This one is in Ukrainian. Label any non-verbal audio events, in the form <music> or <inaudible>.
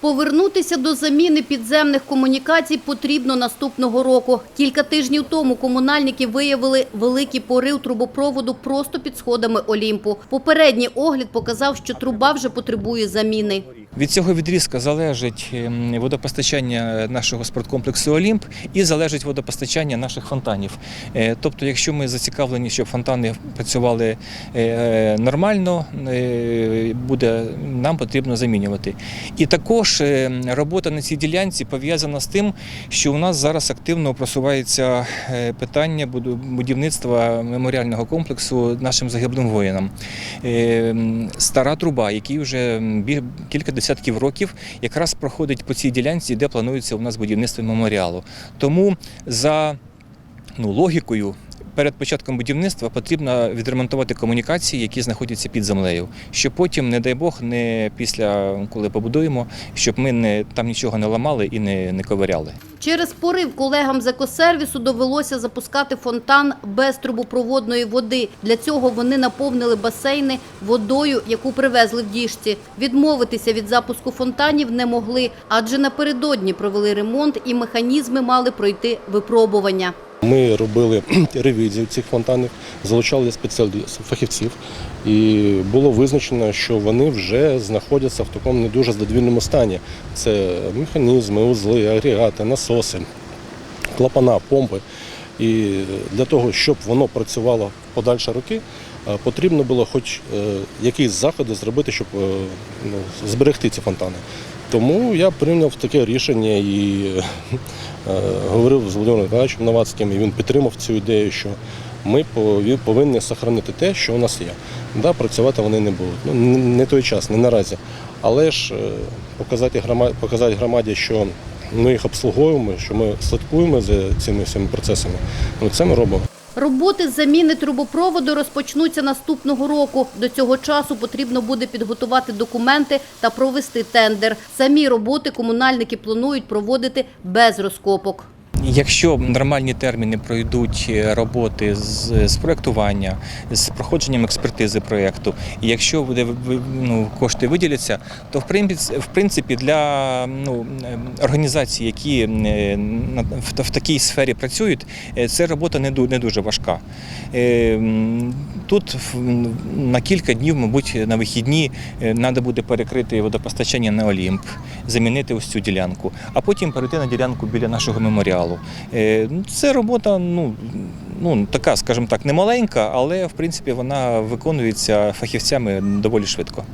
Повернутися до заміни підземних комунікацій потрібно наступного року. Кілька тижнів тому комунальники виявили великий порив трубопроводу просто під сходами Олімпу. Попередній огляд показав, що труба вже потребує заміни. Від цього відрізка залежить ем, водопостачання нашого спорткомплексу Олімп і залежить водопостачання наших фонтанів. Е, Тобто, якщо ми зацікавлені, щоб фонтани працювали е, нормально, е, буде нам потрібно замінювати. І також е, робота на цій ділянці пов'язана з тим, що у нас зараз активно просувається е, питання будівництва меморіального комплексу нашим загиблим воїнам. Е, Стара труба, який вже кілька десятків років якраз проходить по цій ділянці, де планується у нас будівництво меморіалу. Тому за ну, логікою. Перед початком будівництва потрібно відремонтувати комунікації, які знаходяться під землею, щоб потім, не дай Бог, не після коли побудуємо, щоб ми не там нічого не ламали і не, не ковиряли. Через порив колегам з екосервісу довелося запускати фонтан без трубопроводної води. Для цього вони наповнили басейни водою, яку привезли в діжці. Відмовитися від запуску фонтанів не могли, адже напередодні провели ремонт і механізми мали пройти випробування. Ми робили <clears throat> ревізію цих фонтанів, залучали фахівців, і було визначено, що вони вже знаходяться в такому не дуже задовільному стані. Це механізми, узли, агрегати, насоси, клапана, помпи. І для того, щоб воно працювало подальші роки, потрібно було хоч е, якісь заходи зробити, щоб е, ну, зберегти ці фонтани. Тому я прийняв таке рішення і е, говорив з Володимиром Миколаївичем Новацьким, і він підтримав цю ідею, що ми повинні сохранити те, що у нас є. Да, працювати вони не будуть. Ну, не той час, не наразі. Але ж е, показати громаді, показати громаді, що ми їх обслуговуємо, що ми слідкуємо за цими всіми процесами. Ну, це ми робимо. Роботи з заміни трубопроводу розпочнуться наступного року. До цього часу потрібно буде підготувати документи та провести тендер. Самі роботи комунальники планують проводити без розкопок. Якщо нормальні терміни пройдуть е, роботи з, з проектування, з проходженням експертизи проєкту, і якщо буде ну, кошти виділяться, то в принципі, в принципі для ну, організацій, які е, в, в такій сфері працюють, е, це робота не, не дуже важка. Тут на кілька днів, мабуть, на вихідні треба буде перекрити водопостачання на Олімп, замінити ось цю ділянку, а потім перейти на ділянку біля нашого меморіалу. Е, ну, Це робота, ну, ну така, скажімо так, немаленька, але в принципі вона виконується фахівцями доволі швидко.